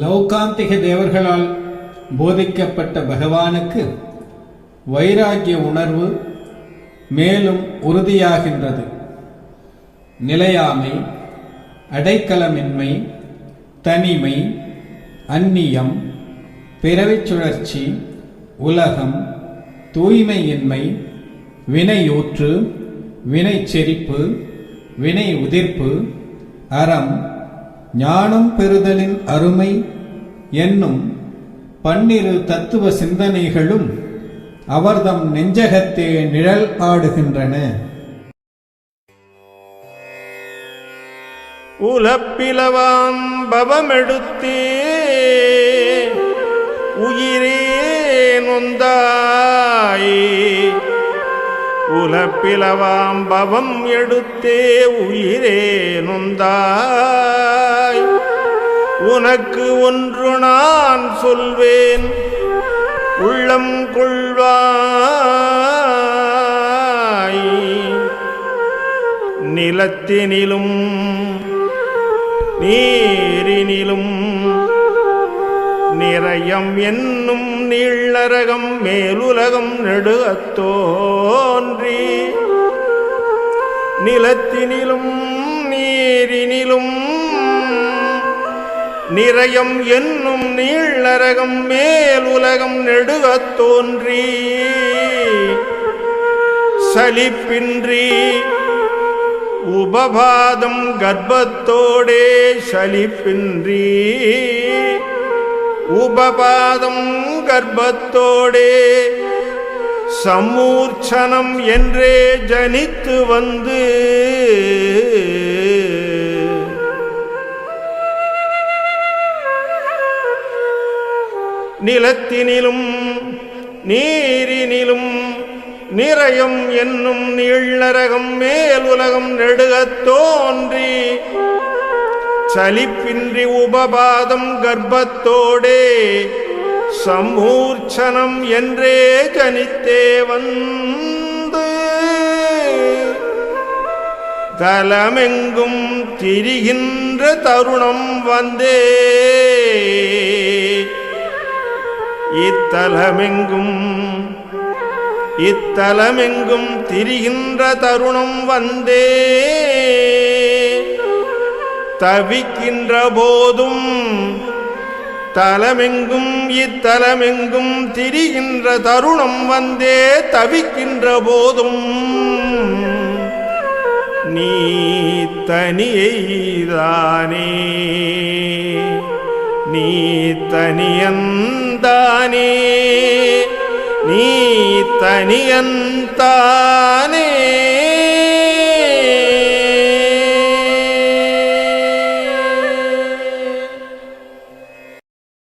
லௌகாந்திக தேவர்களால் போதிக்கப்பட்ட பகவானுக்கு வைராகிய உணர்வு மேலும் உறுதியாகின்றது. நிலையாமை அடைக்கலமின்மை தனிமை அந்நியம் பிறவி சுழற்சி உலகம் தூய்மையின்மை வினையூற்று வினை செறிப்பு வினை உதிர்ப்பு அறம் ஞானம் பெறுதலின் அருமை என்னும் பன்னிரு தத்துவ சிந்தனைகளும் அவர்தம் நெஞ்சகத்தே நிழல் ஆடுகின்றன. உலப்பிலவாம் பவமெடுத்தே உயிரே நொந்தாயே. உலப்பிலவாம்பவம் எடுத்தே உயிரே நொந்தாய். உனக்கு ஒன்று நான் சொல்வேன் உள்ளம் கொள்வாய். நிலத்தினிலும் நீரினிலும் நிறையம் என்னும் நீள்ளரகம் மேலுலகம் நெடுகத் தோன்றி நிலத்தினிலும் நீரினிலும் நிறையம் என்னும் நீள்ளரகம் மேலுலகம் நெடுகத் தோன்றி சலிப்பின்றி உபபாதம் கர்ப்பத்தோடே சலிப்பின்றி. உபபாதம் கர்ப்பத்தோடே சமூர்ச்சனம் என்றே ஜனித்து வந்து. நிலத்தினிலும் நீரினிலும் நிறையம் என்னும் நீள்ளரகம் மேலுலகம் நெடுகத் தோன்றி சலிப்பின்றி உபபாதம் கர்ப்பத்தோடே சமூர்ச்சனம் என்றே ஜனித்தே வந்து. தலமெங்கும் திரிகின்ற தருணம் வந்தே இத்தலமெங்கும் இத்தலமெங்கும் திரிகின்ற தருணம் வந்தே. தவிக்கின்ற போதும் தலமெங்கும் இத்தலமெங்கும் திரிகின்ற தருணம் வந்தே தவிக்கின்ற போதும் நீ தனியைதானே நீ தனியந்தானே நீ தனியந்தானே.